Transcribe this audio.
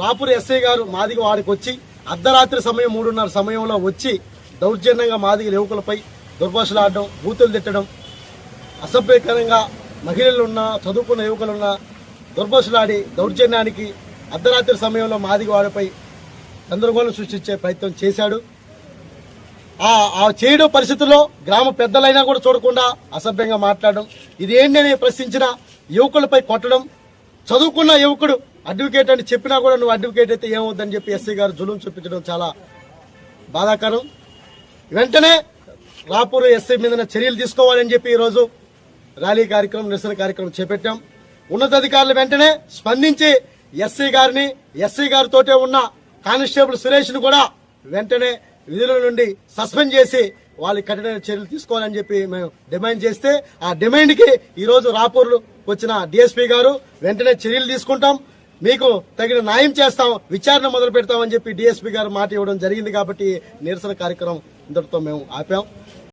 Rapur SI గారు మాదిగ వాడికి వచ్చి అర్ధరాత్రి సమయం మూడున్నర సమయంలో వచ్చి దౌర్జన్యంగా మాదిగ యువకులపై దుర్భాషలాడడం బూతులు తిట్టడం అసభ్యకరంగా మహిళలున్న చదువుకున్న యువకులున్న దుర్భాషలాడి దౌర్జన్యానికి అర్ధరాత్రి సమయంలో మాదిగ వాడిపై గందరగోళం సృష్టించే ప్రయత్నం చేశాడు. ఆ ఆ చేయడం పరిస్థితుల్లో గ్రామ పెద్దలైనా కూడా చూడకుండా అసభ్యంగా మాట్లాడడం. ఇది ఏంటి అని ప్రశ్నించిన యువకులపై కొట్టడం చదువుకున్న యువకుడు అడ్వకేట్ అని చెప్పినా కూడా నువ్వు అడ్వకేట్ అయితే ఏమవుద్దని చెప్పి ఎస్సీ గారు జులుం చూపించడం చాలా బాధాకరం. వెంటనే రాపూర్ ఎస్సీ మీద చర్యలు తీసుకోవాలని చెప్పి ఈరోజు ర్యాలీ కార్యక్రమం నిరసన కార్యక్రమం చేపట్టాం. ఉన్నతాధికారులు వెంటనే స్పందించి ఎస్సీ గారిని ఎస్సీ గారితోటే ఉన్న కానిస్టేబుల్ సురేష్ను కూడా వెంటనే విధుల నుండి సస్పెండ్ చేసి వాళ్ళకి కఠిన చర్యలు తీసుకోవాలని చెప్పి మేము డిమాండ్ చేస్తే ఆ డిమాండ్కి రాపూర్లు రాపూర్ వచ్చిన డిఎస్పీ గారు వెంటనే చర్యలు తీసుకుంటాం. మీకు తగిన న్యాయం చేస్తాం విచారణ మొదలు పెడతామని చెప్పి డిఎస్పీ గారు మాట ఇవ్వడం జరిగింది కాబట్టి నిరసన కార్యక్రమం ఇంతటితో మేము ఆపాం.